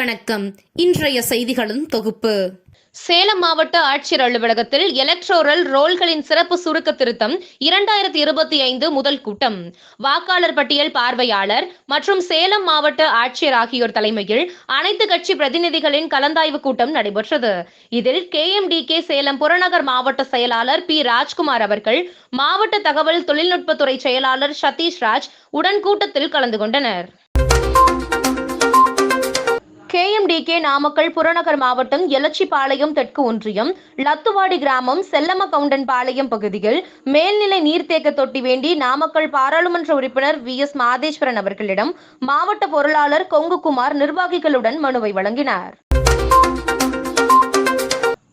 வணக்கம். இன்றைய செய்திகளின் தொகுப்பு. சேலம் மாவட்ட ஆட்சியர் அலுவலகத்தில் எலக்ட்ரோரல் ரோல்களின் சிறப்பு சுருக்க திருத்தம் இரண்டாயிரத்தி இருபத்தி ஐந்து முதல் கூட்டம். வாக்காளர் பட்டியல் பார்வையாளர் மற்றும் சேலம் மாவட்ட ஆட்சியர் ஆகியோர் தலைமையில் அனைத்து கட்சி பிரதிநிதிகளின் கலந்தாய்வு கூட்டம் நடைபெற்றது. இதில் கே எம்டி கே சேலம் புறநகர் மாவட்ட செயலாளர் பி. ராஜ்குமார் அவர்கள் மாவட்ட தகவல் தொழில்நுட்பத்துறை செயலாளர் சதீஷ் ராஜ் உடன் கூட்டத்தில் கலந்து கொண்டனர். கே நாமக்கல் புறநகர் மாவட்டம் எலச்சிபாளையம் தெற்கு ஒன்றியம் லத்துவாடி கிராமம் செல்லம கவுண்டன் பாளையம் பகுதியில் மேல்நிலை நீர்த்தேக்க தொட்டி வேண்டி நாமக்கல் பாராளுமன்ற உறுப்பினர் வி. எஸ். மாதேஸ்வரன் அவர்களிடம் மாவட்ட பொருளாளர் கொங்குகுமார் நிர்வாகிகளுடன் மனுவை வழங்கினார்.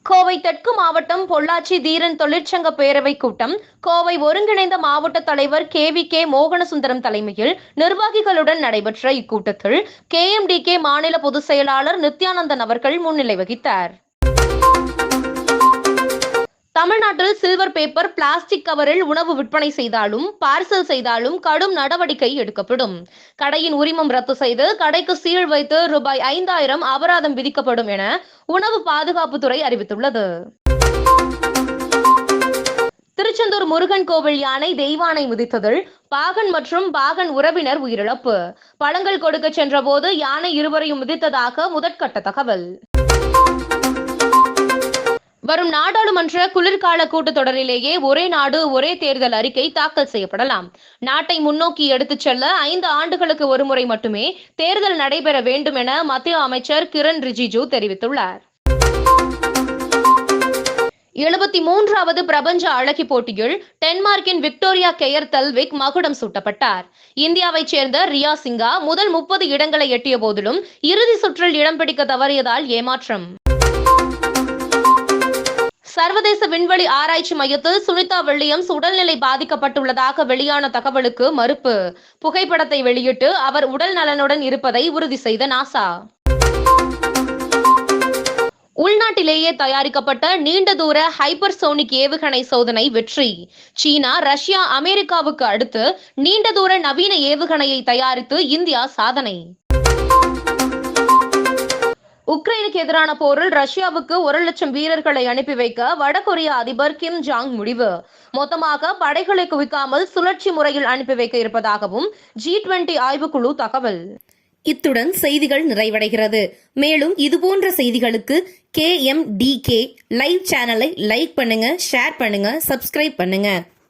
கோவை தெற்கு மாவட்டம் பொள்ளாச்சி தீரன் தொழிற்சங்க பேரவை கூட்டம். கோவை ஒருங்கிணைந்த மாவட்ட தலைவர் கே வி கே மோகனசுந்தரம் தலைமையில் நிர்வாகிகளுடன் நடைபெற்ற இக்கூட்டத்தில் கேஎம்டிகே மாநில பொதுச் செயலாளர் நித்யானந்தன் அவர்கள் முன்னிலை வகித்தார். தமிழ்நாட்டில் சில்வர் பேப்பர் பிளாஸ்டிக் கவரில் உணவு விற்பனை செய்தாலும் பார்சல் செய்தாலும் கடும் நடவடிக்கை எடுக்கப்படும். கடையின் உரிமம் ரத்து செய்து கடைக்கு சீல் வைத்து ரூபாய் ஐந்தாயிரம் அபராதம் விதிக்கப்படும் என உணவு பாதுகாப்புத்துறை அறிவித்துள்ளது. திருச்செந்தூர் முருகன் கோவில் யானை தெய்வானை மிதித்ததில் பாகன் மற்றும் பாகன் உறவினர் உயிரிழப்பு. பழங்கள் கொடுக்க சென்றபோது யானை இருவரையும் மிதித்ததாக முதற்கட்ட தகவல். வரும் நாடாளுமன்ற குளிர்கால கூட்டத்தொடரிலேயே ஒரே நாடு ஒரே தேர்தல் அறிக்கை தாக்கல் செய்யப்படலாம். நாட்டை முன்னோக்கி எடுத்துச் செல்ல ஐந்து ஆண்டுகளுக்கு ஒருமுறை மட்டுமே தேர்தல் நடைபெற வேண்டும் என மத்திய அமைச்சர் கிரண் ரிஜிஜு தெரிவித்துள்ளார். எழுபத்தி மூன்றாவது பிரபஞ்ச அழகி போட்டியில் டென்மார்க்கின் விக்டோரியா கெயர் தல்விக் மகுடம் சூட்டப்பட்டார். இந்தியாவைச் சேர்ந்த ரியா சிங்கா முதல் முப்பது இடங்களை எட்டிய போதிலும் இறுதி சுற்றில் இடம் பிடிக்க தவறியதால் ஏமாற்றம். சர்வதேச விண்வெளி ஆராய்ச்சி மையத்தில் சுனிதா வில்லியம்ஸ் உடல்நிலை பாதிக்கப்பட்டுள்ளதாக வெளியான தகவலுக்கு மறுப்பு. புகைப்படத்தை வெளியிட்டு அவர் உடல் நலனுடன் இருப்பதை உறுதி செய்த நாசா. உள்நாட்டிலேயே தயாரிக்கப்பட்ட நீண்ட தூர ஹைப்பர்சோனிக் ஏவுகணை சோதனை வெற்றி. சீனா ரஷ்யா அமெரிக்காவுக்கு அடுத்து நீண்ட தூர நவீன ஏவுகணையை தயாரித்து இந்தியா சாதனை. உக்ரைனுக்கு எதிரான போரில் ரஷ்யாவுக்கு ஒரு லட்சம் வீரர்களை அனுப்பி வைக்க வடகொரிய அதிபர் கிம் ஜாங் முடிவு. மொத்தமாக படைகளை குவிக்காமல் சுழற்சி முறையில் அனுப்பி வைக்க இருப்பதாகவும் ஜி டுவெண்டி ஆய்வுக்குழு தகவல். இத்துடன் செய்திகள் நிறைவடைகிறது. மேலும் இதுபோன்ற செய்திகளுக்கு K M T K live சேனலை லைக் பண்ணுங்க ஷேர் பண்ணுங்க சப்ஸ்கிரைப் பண்ணுங்க.